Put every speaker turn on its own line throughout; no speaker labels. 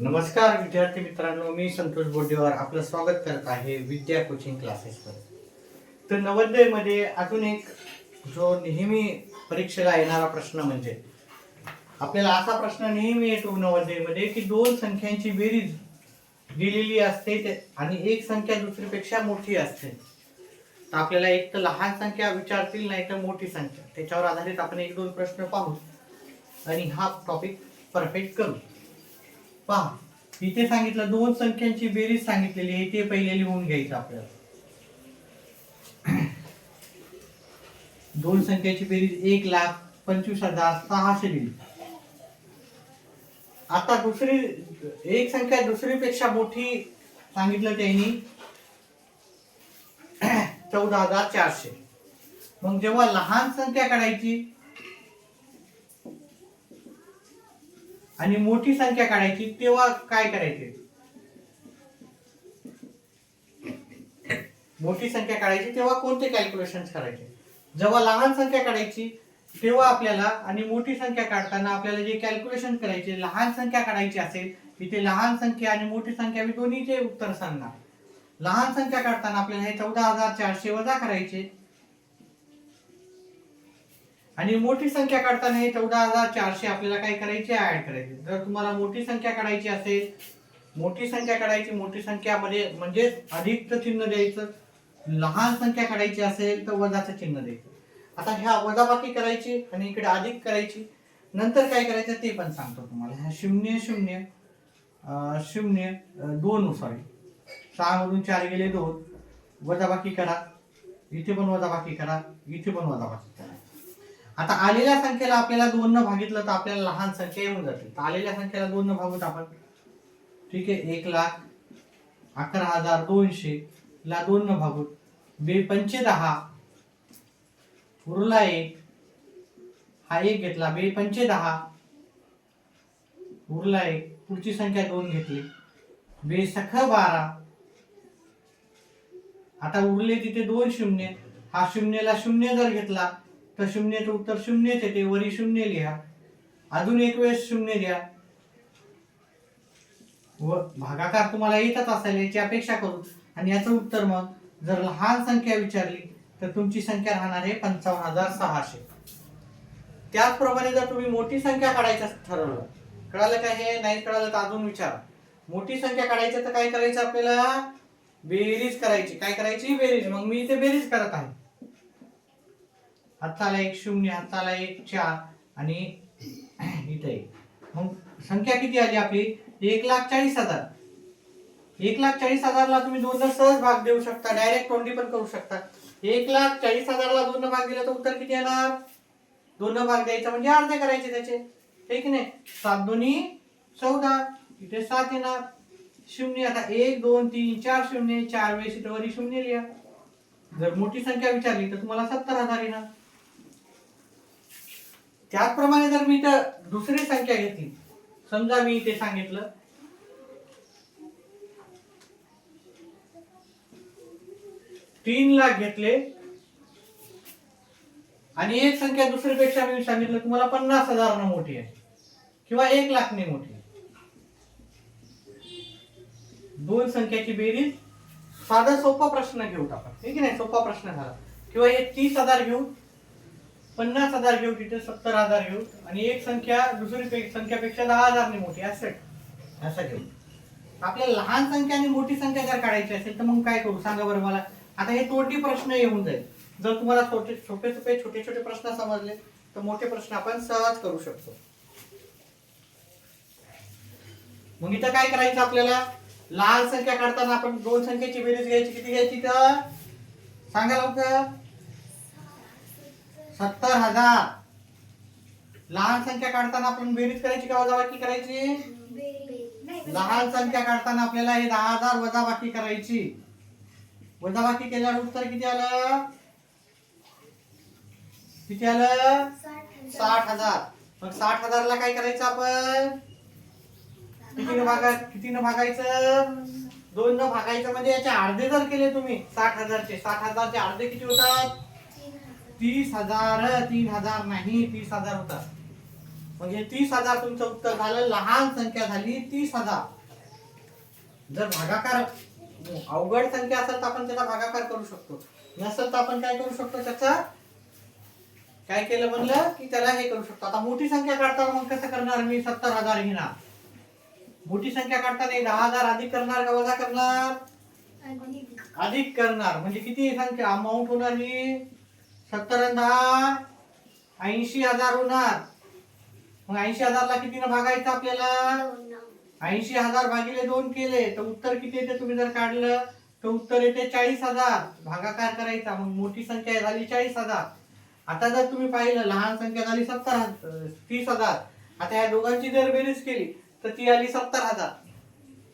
नमस्कार विद्यार्थी मित्रांनो. मी संतोष बोडेवार आपलं स्वागत करत आहे विद्या कोचिंग क्लासेसवर तर नवोदयमध्ये अजून एक जो नेहमी परीक्षेला येणारा प्रश्न म्हणजे आपल्याला असा प्रश्न नेहमी येतो नवोदयमध्ये की दोन संख्यांची बेरीज दिलेली असते ते- आणि एक संख्या दुसरीपेक्षा मोठी असते. तर आपल्याला एक तर लहान संख्या विचारतील नाही तर मोठी संख्या. त्याच्यावर आधारित आपण एक दोन प्रश्न पाहू आणि हा टॉपिक परफेक्ट करू. पहा इथे सांगितलं दोन संख्यांची बेरीज सांगितलेली आहे ते पहिले लिहून घ्यायचं आपल्याला. दोन संख्याची बेरीज एक लाख पंचवीस हजार सहाशे दिली. आता दुसरी एक संख्या दुसरीपेक्षा मोठी सांगितलं त्यांनी चौदा हजार चारशे. मग जेव्हा लहान संख्या काढायची आणि मोठी संख्या काढायची तेव्हा काय करायचे? मोठी संख्या काढायची तेव्हा कोणते कॅल्क्युलेशन करायचे? जेव्हा लहान संख्या काढायची तेव्हा आपल्याला आणि मोठी संख्या काढताना आपल्याला जे कॅल्क्युलेशन करायचे लहान संख्या काढायची असेल इथे लहान संख्या आणि मोठी संख्या मी दोन्हीचे उत्तर सांगणार. लहान संख्या काढताना आपल्याला हे चौदा हजार चारशे वजा करायचे. आणि मोठी संख्या काढताना हे चौदा हजार चारशे आपल्याला काय करायचे? ऍड करायचे. जर तुम्हाला मोठी संख्या काढायची असेल मोठी संख्या काढायची मोठी संख्यामध्ये म्हणजे, म्हणजे अधिकचं चिन्ह द्यायचं. लहान संख्या काढायची असेल तर वजाचं चिन्ह द्यायचं. आता ह्या वजाबाकी करायची आणि इकडे अधिक करायची. नंतर काय करायचं ते पण सांगतो तुम्हाला. ह्या शून्य शून्य शून्य दोन सॉरी सहा मधून चार गेले दोन. वजाबाकी करा. इथे पण वजाबाकी करा. इथे पण वजाबाकी करा. आता आलेल्या संख्येला आपल्याला दोन न भागितलं तर आपल्याला लहान संख्या येऊन जाते. तर आलेल्या संख्येला दोन न भागूत आपण. ठीक आहे एक लाख अकरा हजार दोनशे ला दोन न भागूत. बे पंचे दहा उरला एक हा एक घेतला. बे पंचे दहा उरला एक पुढची संख्या दोन घेतली. बे सख बारा आता उरले तिथे दोन शून्य. हा शून्यला शून्य जर घेतला तर शून्यचं उत्तर शून्यच येते वरी शून्य लिहा. अजून एक वेळेस शून्य द्या व भागाकार तुम्हाला येतच असेल याची अपेक्षा करू. आणि याचं उत्तर मग जर लहान संख्या विचारली तर तुमची संख्या राहणार आहे पंचावन्न हजार सहाशे. त्याचप्रमाणे जर तुम्ही मोठी संख्या काढायचं ठरवलं कळालं का हे? नाही कळालं तर अजून विचारा. मोठी संख्या काढायची तर काय करायचं आपल्याला? बेरीज करायची. काय करायची? बेरीज. मग मी इथे बेरीज करत आहे. हाताला एक शून्य हाताला एक चार आणि इथे एक. मग संख्या किती आली आपली? एक लाख चाळीस हजार. एक लाख चाळीस हजारला तुम्ही दोन सहज भाग देऊ शकता डायरेक्ट तोंडी पण करू शकता. एक लाख चाळीस हजारला दोन भाग दिला तर उत्तर किती येणार? दोन भाग द्यायचा म्हणजे अर्धे करायचे त्याचे. ठीक नाही? सात दोन्ही चौदा. इथे सात येणार. शून्य आता एक दोन तीन चार शून्य चार वेळेस इथं वरी शून्य लिहा. जर मोठी संख्या विचारली तर तुम्हाला सत्तर हजार येणार. त्याचप्रमाणे जर मी तर दुसरी संख्या घेतली समजा मी इथे सांगितलं तीन लाख घेतले आणि एक संख्या दुसरीपेक्षा मी सांगितलं तुम्हाला पन्नास हजार मोठी आहे किंवा एक लाखने मोठी आहे. दोन संख्याची बेरीज साधा सोपा प्रश्न घेऊ आपण. ठीक आहे नाही? सोपा प्रश्न झाला. किंवा हे तीस हजार घेऊ पन्नास हजार घेऊ तिथे सत्तर हजार घेऊ आणि एक संख्या दुसरी पे- संख्यापेक्षा दहा हजारने मोठी असं असं घेऊ. आपल्याला लहान संख्या आणि मोठी संख्या जर काढायची असेल तर मग काय करू? सांगा बरं मला. आता हे तोटी प्रश्न येऊन जाईल. जर तुम्हाला छोटे सोपे सोपे छोटे छोटे प्रश्न समजले तर मोठे प्रश्न आपण सहज करू शकतो. मग इथं काय करायचं आपल्याला? लहान संख्या काढताना आपण दोन संख्येची बेरीज घ्यायची किती घ्यायची तर सांगा लवकर. सत्तर हजार. लहान संख्या काढताना आपण बेरीज करायची का वजाबाकी करायची? लहान संख्या काढताना आपल्याला हे दहा हजार वजाबाकी करायची. वजाबाकी केल्यावर उत्तर किती आलं? किती आलं? साठ हजार. मग साठ हजारला काय करायचं आपण? कितीनं भागा कितीनं भागायचं? दोन न भागायचं. म्हणजे याचे अर्धे जर केले तुम्ही साठ हजारचे. साठ हजारचे अर्धे किती होतात? तीस हजार तीन हजार नाही तीस हजार होतात म्हणजे तीस हजार तुमचं उत्तर झालं लहान संख्या झाली तीस हजार. जर भागाकार अवघड संख्या असेल तर आपण त्याचा भागाकार करू शकतो. नसेल तर आपण काय करू शकतो त्याचा? काय केलं म्हणलं? की त्याला हे करू शकतो. आता मोठी संख्या काढताना मग कसं करणार मी? सत्तर हजार घेणार. मोठी संख्या काढताना दहा हजार अधिक करणार का वजा करणार? अधिक. करणार. म्हणजे किती संख्या? अमाऊंट होणार ही? सत्तर दहा ऐंशी हजार होणार. मग ऐंशी हजारला कितीनं भागायचं आपल्याला? ऐंशी हजार भागिले दोन केले तर उत्तर किती येते तुम्ही जर काढलं? तर उत्तर येते चाळीस हजार. भागाकार करायचा मग मोठी संख्या झाली चाळीस हजार. आता जर तुम्ही पाहिलं लहान संख्या झाली सत्तर हजार तीस हजार. आता या दोघांची जर बेरीज केली तर ती आली सत्तर हजार.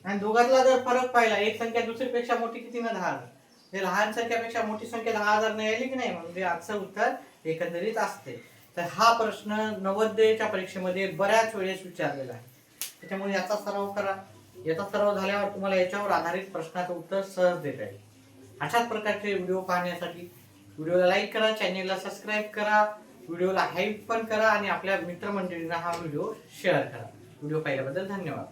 आणि दोघांतला जर फरक पाहिला एक संख्या दुसरीपेक्षा मोठी किती ना दहा हजार. हे लहान संख्यापेक्षा मोठी संख्या दहा हजार नाही आली की नाही? म्हणजे आजचं उत्तर एकंदरीत असते. तर हा प्रश्न नवोदयच्या परीक्षेमध्ये बऱ्याच वेळेस विचारलेला आहे. त्याच्यामुळे याचा सराव करा. याचा सराव झाल्यावर तुम्हाला याच्यावर आधारित प्रश्नाचं उत्तर सहज देता येईल. अशाच प्रकारचे व्हिडिओ पाहण्यासाठी व्हिडिओला लाईक करा चॅनेलला सबस्क्राईब करा व्हिडिओला हाईप पण करा आणि आपल्या मित्रमंडळींना हा व्हिडिओ शेअर करा. व्हिडिओ पाहिल्याबद्दल धन्यवाद.